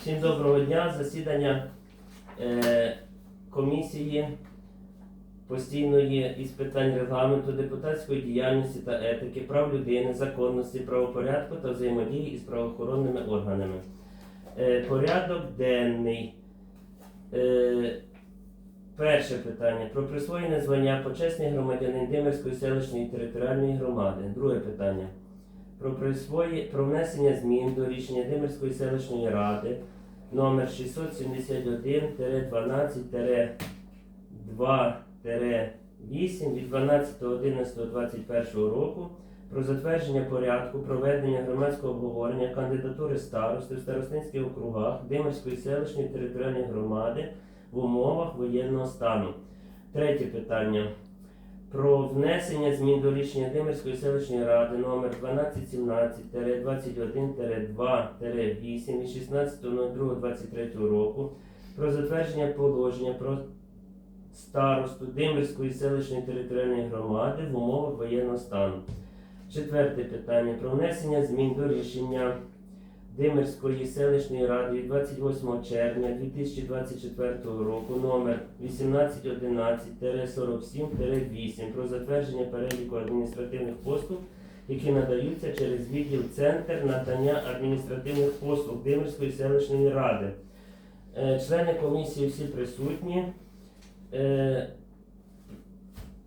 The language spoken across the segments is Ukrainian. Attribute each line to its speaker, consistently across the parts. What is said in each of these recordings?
Speaker 1: Всім доброго дня. Засідання е, комісії постійної із питань регламенту, депутатської діяльності та етики, прав людини, законності, правопорядку та взаємодії із правоохоронними органами. Е, порядок денний. Е, перше питання про присвоєння звання почесний громадянин Димирської селищної територіальної громади. Друге питання про присвої... про внесення змін до рішення Димирської селищної ради номер 671-12-2-8 від 12.11.21 року про затвердження порядку проведення громадського обговорення кандидатури старости в старостинських округах Димирської селищної територіальної громади в умовах воєнного стану. Третє питання про внесення змін до рішення Димирської селищної ради номер 1217-21-2-8 від 16.02.23 року про затвердження положення про старосту Димирської селищної територіальної громади в умовах воєнного стану. Четверте питання про внесення змін до рішення Димирської селищної ради від 28 червня 2024 року номер 1811-47-8 про затвердження переліку адміністративних послуг, які надаються через відділ Центр надання адміністративних послуг Димирської селищної ради. Е, Члени комісії всі присутні. Е,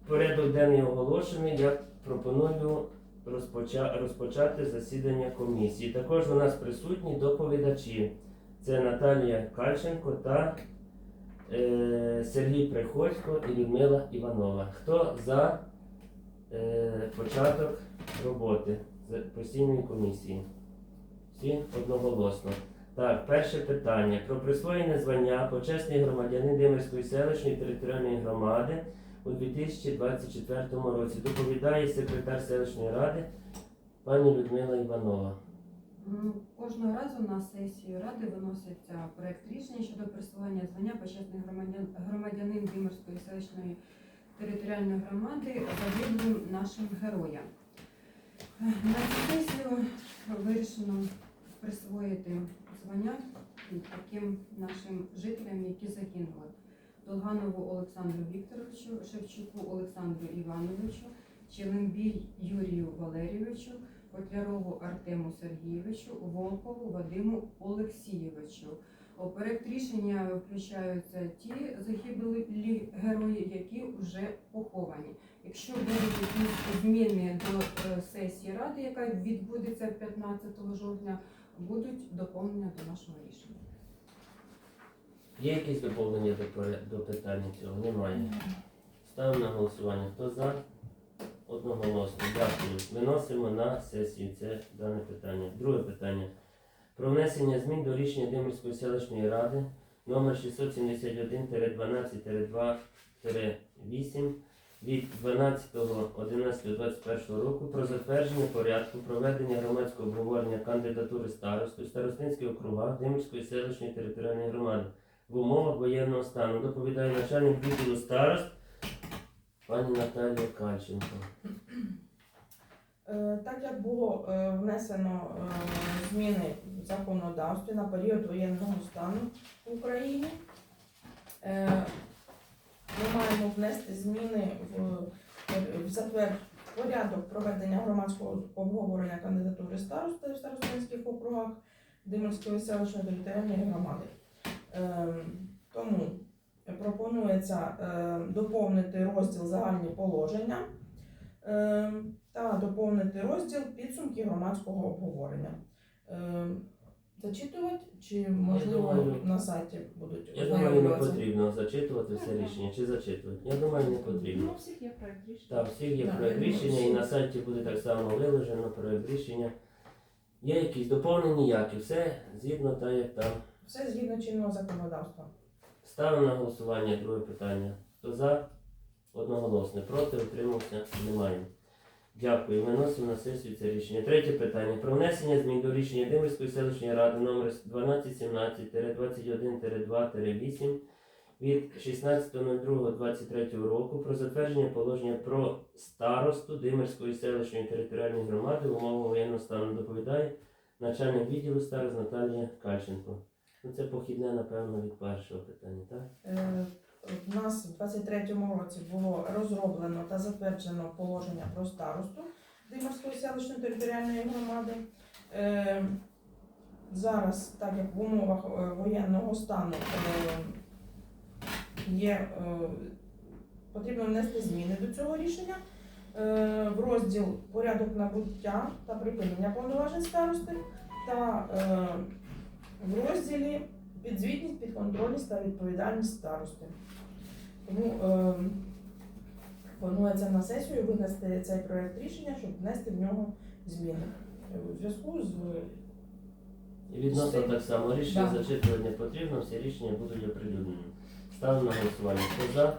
Speaker 1: Порядок денний оголошений. Я пропоную розпочати засідання комісії. Також у нас присутні доповідачі. Це Наталія Кальченко та е, Сергій Приходько і Людмила Іванова. Хто за е, початок роботи постійної комісії? Всі одноголосно. Так, перше питання про присвоєння звання почесний громадянин Димирської селищної територіальної громади у 2024 році. Доповідає секретар селищної ради пані Людмила Іванова.
Speaker 2: Кожного разу на сесію ради виноситься проект рішення щодо присвоєння звання почесний громадян, громадянин Димирської селищної територіальної громади загиблим нашим героям. На цю сесію вирішено присвоїти звання таким нашим жителям, які загинули. Долганову Олександру Вікторовичу, Шевчуку Олександру Івановичу, Челембіль Юрію Валерійовичу, Котлярову Артему Сергійовичу, Волкову Вадиму Олексійовичу. У рішення включаються ті загиблі герої, які вже поховані. Якщо будуть якісь зміни до е, сесії ради, яка відбудеться 15 жовтня, будуть доповнення до нашого рішення.
Speaker 1: Є якісь доповнення до, до питання цього? Немає. Ставимо на голосування. Хто за? Одноголосно. Дякую. Виносимо на сесію це дане питання. Друге питання. Про внесення змін до рішення Димирської селищної ради номер 671-12-2-8 від 12.11.21 року про затвердження порядку проведення громадського обговорення кандидатури старосту старостинських округах Димирської селищної територіальної громади в умовах воєнного стану. Доповідає начальник відділу старост пані Наталія Кальченко.
Speaker 3: Е, Так як було е, внесено е, зміни в законодавстві на період воєнного стану в Україні, ми маємо внести зміни в, в затвер порядок проведення громадського обговорення кандидатури старости в старостинських округах Димирської селищної територіальної громади. Е, Тому пропонується е, доповнити розділ загальні положення. Е, та доповнити розділ підсумки громадського обговорення. Зачитувати чи можливо
Speaker 1: думаю,
Speaker 3: на сайті будуть
Speaker 1: Я думаю, не потрібно зачитувати все рішення чи зачитувати. Я думаю, не потрібно.
Speaker 4: Ну, всіх є проект рішення.
Speaker 1: Так, всіх є
Speaker 3: Так,
Speaker 1: проект рішення і на сайті буде так само виложено проект рішення. Є якісь доповнення, ніякі. Все згідно так, як там.
Speaker 3: Все згідно чинного законодавства.
Speaker 1: Ставимо на голосування друге питання. Хто за? Одноголосне. Проти утримався? Немає. Дякую. Виносимо на сесію це рішення. Третє питання. Про внесення змін до рішення Димирської селищної ради номер 1217-21-2-8 від 16.02.23 року про затвердження положення про старосту Димирської селищної територіальної громади в умовах воєнного стану доповідає начальник відділу старост Наталія Кальченко. Ну це похідне, напевно, від першого питання, так?
Speaker 3: Е, В нас в 23-му році було розроблено та затверджено положення про старосту Димирської селищної територіальної громади. Е, Зараз, так як в умовах е, воєнного стану е, є, е, потрібно внести зміни до цього рішення. Е, В розділ порядок набуття та припинення повноважень старости та е, в розділі підзвітність, підконтрольність та відповідальність старости. Тому е, планується на сесію винести цей проект рішення, щоб внести в нього зміни. У зв'язку з
Speaker 1: І відносно так само рішення
Speaker 3: Да.
Speaker 1: зачитувати не потрібно, всі рішення будуть оприлюднені. Ставимо на голосування. Хто за?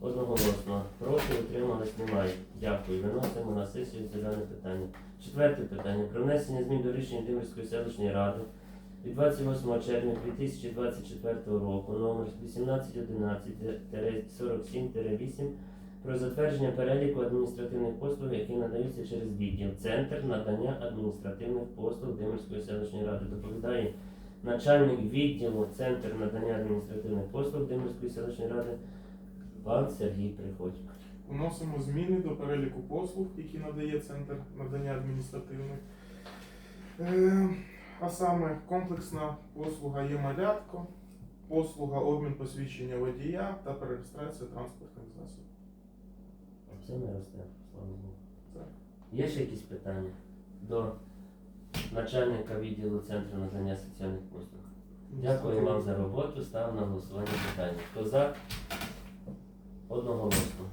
Speaker 1: Одноголосно. Проти утримались немає. Дякую. Виносимо на сесію це дане питання. Четверте питання. Про внесення змін до рішення Димирської селищної ради від 28 червня 2024 року номер 1811-47-8 про затвердження переліку адміністративних послуг, які надаються через відділ Центр надання адміністративних послуг Димирської селищної ради. Доповідає начальник відділу Центр надання адміністративних послуг Димирської селищної ради пан Сергій Приходько.
Speaker 4: Вносимо зміни до переліку послуг, які надає Центр надання адміністративних. А саме комплексна послуга є малятко, послуга обмін посвідчення водія та перереєстрація транспортних засобів.
Speaker 1: Все не росте, слава Богу.
Speaker 4: Так.
Speaker 1: Є ще якісь питання до начальника відділу Центру надання соціальних послуг? Дякую вам за роботу. Ставимо на голосування питання. Хто за? Одноголосно.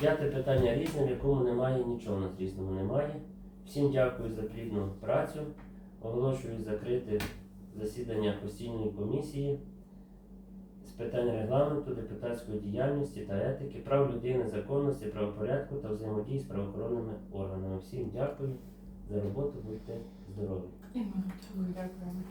Speaker 1: П'яте питання різне, в якому немає нічого у нас різного немає. Всім дякую за плідну працю. Оголошую закрите засідання постійної комісії з питань регламенту, депутатської діяльності та етики, прав людини, законності, правопорядку та взаємодії з правоохоронними органами. Всім дякую за роботу, будьте здорові.
Speaker 2: Дякуємо.